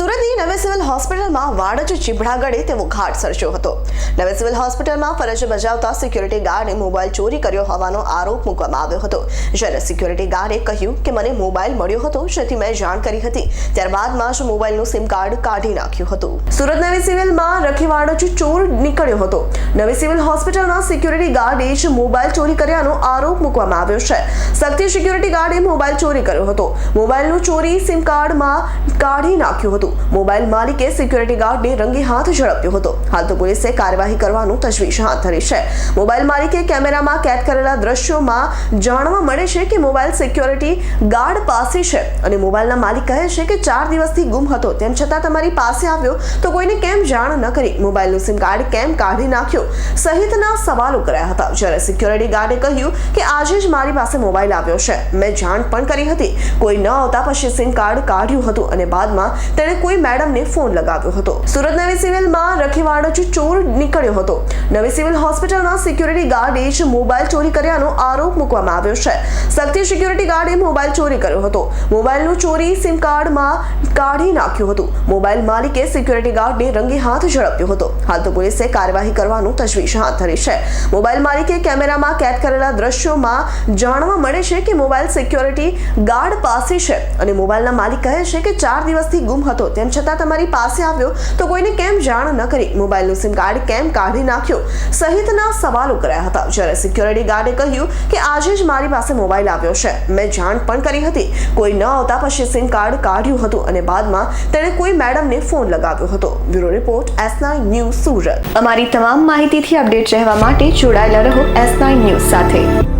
સુરતની નવી સિવિલ હોસ્પિટલમાં વાડજ ચીભડા ગળે તેવો ઘાટ સર્જ્યો હતો. નવી સિવિલ હોસ્પિટલમાં ફરજ બજાવતા સિક્યુરિટી ગાર્ડે મોબાઈલ ચોરી કર્યો હોવાનો આરોપ મૂકવામાં આવ્યો હતો. જ્યારે સિક્યુરિટી ગાર્ડે કહ્યું કે મને મોબાઈલ મળ્યો હતો, જેથી મેં જાણ કરી હતી. ત્યારબાદમાં જ મોબાઈલનું સિમ કાર્ડ કાઢી નાખ્યું હતું. સુરત નવી સિવિલમાં રખીવાડજ ચોર નીકળ્યો હતો. નવી સિવિલ હોસ્પિટલમાં સિક્યુરિટી ગાર્ડે જ મોબાઈલ ચોરી કર્યાનો આરોપ મૂકવામાં આવ્યો છે. સક્તિ સિક્યુરિટી ગાર્ડે મોબાઈલ ચોરી કર્યો હતો. મોબાઈલનું ચોરી સિમ કાર્ડમાં કાઢી નાખ્યું હતું. મોબાઈલ માલિકે સિક્યુરિટી ગાર્ડને રંગે હાથ ઝડપ્યો હતો. હાલ તો પોલીસે કાર્યવાહી કરવાનું તજવીજ હાથ ધરી છે. મોબાઈલ માલિકે કેમેરામાં કેદ કરેલા દ્રશ્યોમાં જાણવા મળે છે કે મોબાઈલ સિક્યુરિટી ગાર્ડ પાસે છે અને મોબાઈલના માલિક કહે છે કે ચાર દિવસથી ગુમ હતો. તેમ છતાં તમારી પાસે આવ્યો તો કોઈને કેમ જાણ ન કરી? મોબાઈલનું સિમ કાર્ડ કેમ કાઢી નાખ્યો? સહિતના સવાલો કર્યા હતા. જ્યારે સિક્યુરિટી ગાર્ડે કહ્યું કે આજે જ મારી પાસે મોબાઈલ આવ્યો છે. મેં જાણ પણ કરી હતી. કોઈ ન આવતા પછી સિમ કાર્ડ કાઢ્યું હતું અને બાદમાં તેણે કોઈ મેડમને ફોન લગાવ્યો હતો. સુરત નવી સિવિલમાં રખીવાડો ચોર નીકળ્યો હતો. નવી સિવિલ હોસ્પિટલમાં સિક્યુરિટી ગાર્ડે જ મોબાઈલ ચોરી કર્યાનો આરોપ મૂકવામાં આવ્યો છે. શક્તિ સિક્યુરિટી ગાર્ડે મોબાઈલ ચોરી કર્યો હતો. મોબાઈલનું ચોરી સિમ કાર્ડમાં કાઢી નાખ્યું હતું. મોબાઈલ માલિકે સિક્યુરિટી ગાર્ડને રંગે હાથ ઝડપ્યો હતો. હાલ તો પોલીસે કાર્યવાહી કરવાનું તજવીજ હાથ ધરી છે. મોબાઈલ માલિકે કેમેરામાં કેદ કરેલા દ્રશ્યોમાં જાણવા મળે છે કે મોબાઈલ સિક્યોરિટી ગાર્ડ પાસે છે અને મોબાઈલના માલિક કહે છે કે ચાર દિવસથી ગુમ હતો. તેમ છતાં તમારી પાસે આવ્યો તો કોઈને કેમ જાણ ન કરી? મોબાઈલનું સિમ કાર્ડ કેમ કાઢી નાખ્યો? સહિતના સવાલો કર્યા હતા. જ્યારે સિક્યોરિટી ગાર્ડે કહ્યું કે આજે જ મારી પાસે મોબાઈલ આવ્યો છે. મેં જાણ પણ કરી હતી. કોઈ ન આવતા પછી સિમ કાર્ડ કાઢ્યું હતું અને બાદમાં તેણે કોઈ મેડમને ફોન લગાવ્યો હતો. Bureau report S nine news Surat. અમારી તમામ માહિતીથી અપડેટ રહેવા માટે જોડાયેલા રહો એસ નાઇન ન્યૂઝ સાથે.